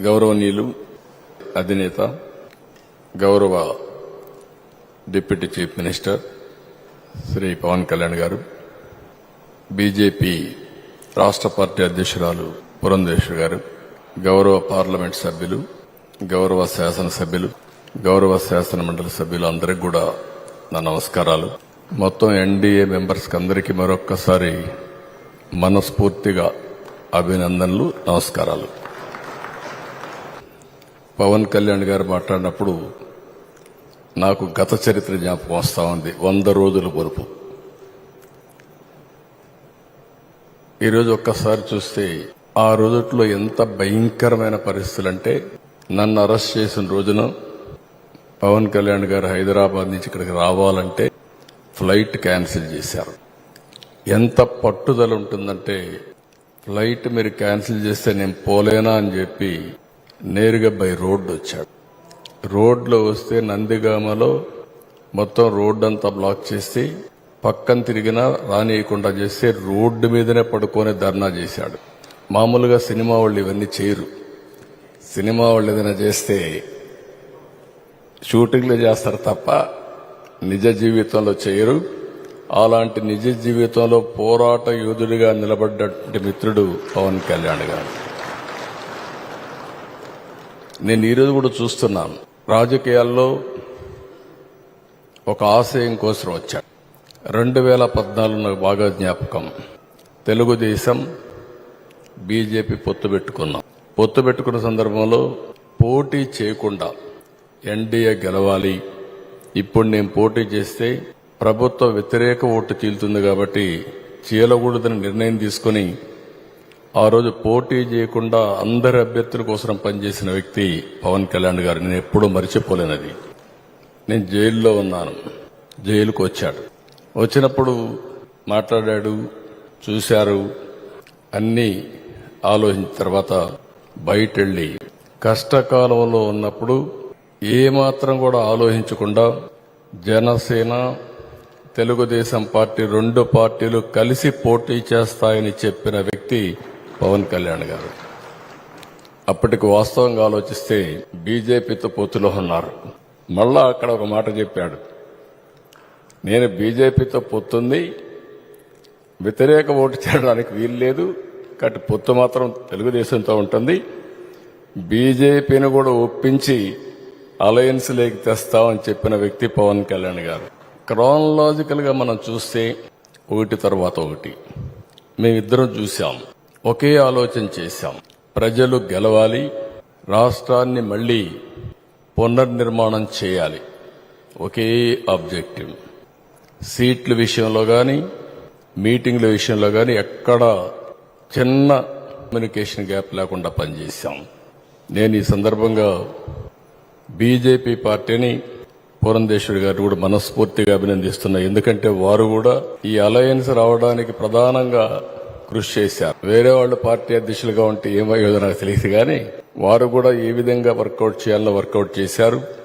గౌరవనీయులు అధినేత గౌరవ deputy chief minister Shri Pawan Kalyan garu BJP రాష్ట్ర పార్టీ అధ్యక్షురాలు పురంధేశ్వరి గారు గౌరవ పార్లమెంట్ సభ్యులు గౌరవ శాసనసభ్యులు గౌరవ శాసన మండలి సభ్యులు అందరికి కూడా నా నమస్కారాలు. మొత్తం ఎన్డీఏ మెంబర్స్కి అందరికీ మరొక్కసారి మనస్ఫూర్తిగా అభినందనలు నమస్కారాలు. పవన్ కళ్యాణ్ గారు మాట్లాడినప్పుడు నాకు గత చరిత్ర జ్ఞాపకం వస్తూ ఉంది. వంద రోజుల పొరుపు. ఈరోజు ఒక్కసారి చూస్తే ఆ రోజుట్లో ఎంత భయంకరమైన పరిస్థితులు అంటే నన్ను అరెస్ట్ చేసిన రోజున పవన్ కళ్యాణ్ గారు హైదరాబాద్ నుంచి ఇక్కడికి రావాలంటే ఫ్లైట్ క్యాన్సిల్ చేశారు. ఎంత పట్టుదల ఉంటుందంటే ఫ్లైట్ మీరు క్యాన్సిల్ చేస్తే నేను పోలేనా అని చెప్పి నేరుగా బై రోడ్డు వచ్చాడు. రోడ్లో వస్తే నందిగామలో మొత్తం రోడ్డు అంతా బ్లాక్ చేసి పక్కన తిరిగినా రానియకుండా చేస్తే రోడ్డు మీదనే పడుకొని ధర్నా చేశాడు. మామూలుగా సినిమా వాళ్ళు ఇవన్నీ చేయరు. సినిమా వాళ్ళు ఏదైనా చేస్తే షూటింగ్లు చేస్తారు తప్ప నిజ జీవితంలో చేయరు. అలాంటి నిజ జీవితంలో పోరాట యోధుడిగా నిలబడ్డటువంటి మిత్రుడు పవన్ కళ్యాణ్ గారు. నేను ఈరోజు కూడా చూస్తున్నాను. రాజకీయాల్లో ఒక ఆశయం కోసం వచ్చాడు రెండు వేల పద్నాలుగు నాకు బాగా జ్ఞాపకం. తెలుగుదేశం బీజేపీ పొత్తు పెట్టుకున్నాం. పొత్తు పెట్టుకున్న సందర్భంలో పోటీ చేయకుండా ఎన్డీఏ గెలవాలి. ఇప్పుడు నేను పోటీ చేస్తే ప్రభుత్వ వ్యతిరేక ఓటు చీలుతుంది కాబట్టి చీలకూడదని నిర్ణయం తీసుకుని ఆ రోజు పోటీ చేయకుండా అందరి అభ్యర్థుల కోసం పనిచేసిన వ్యక్తి పవన్ కళ్యాణ్ గారు. నేను ఎప్పుడూ మర్చిపోలేనది. నేను జైల్లో ఉన్నాను. జైలుకు వచ్చాడు. వచ్చినప్పుడు మాట్లాడాడు చూశారు. అన్నీ ఆలోచించిన తర్వాత బయటెళ్ళి కష్టకాలంలో ఉన్నప్పుడు ఏమాత్రం కూడా ఆలోచించకుండా జనసేన తెలుగుదేశం పార్టీ రెండు పార్టీలు కలిసి పోటీ చేస్తాయని చెప్పిన వ్యక్తి పవన్ కళ్యాణ్ గారు. అప్పటికి వాస్తవంగా ఆలోచిస్తే బీజేపీతో పొత్తులో ఉన్నారు. మళ్ళా అక్కడ ఒక మాట చెప్పాడు. నేను బీజేపీతో పొత్తుంది వ్యతిరేక ఓటు చేయడానికి వీలు లేదు కాబట్టి పొత్తు మాత్రం తెలుగుదేశంతో ఉంటుంది. బీజేపీని కూడా ఒప్పించి అలయన్స్ లేకి తెస్తామని చెప్పిన వ్యక్తి పవన్ కళ్యాణ్ గారు. క్రోనలాజికల్గా మనం చూస్తే ఒకటి తర్వాత ఒకటి. మేమిద్దరం చూసాము ఒకే ఆలోచన చేశాం. ప్రజలు గెలవాలి రాష్ట్రాన్ని మళ్ళీ పునర్నిర్మాణం చేయాలి. ఒకే ఆబ్జెక్టివ్. సీట్ల విషయంలో కానీ మీటింగ్ల విషయంలో కానీ ఎక్కడ చిన్న కమ్యూనికేషన్ గ్యాప్ లేకుండా పనిచేశాం. నేను ఈ సందర్భంగా బీజేపీ పార్టీని పురంధేశ్వరి గారు కూడా మనస్ఫూర్తిగా అభినందిస్తున్నా. ఎందుకంటే వారు కూడా ఈ అలయన్స్ రావడానికి ప్రధానంగా కృషి చేశారు. వేరే వాళ్ళు పార్టీ అధ్యక్షులుగా ఉంటే ఏమయ్యేదో నాకు తెలియదు కానీ వారు కూడా ఏ విధంగా వర్కౌట్ చేయాలో వర్కౌట్ చేశారు.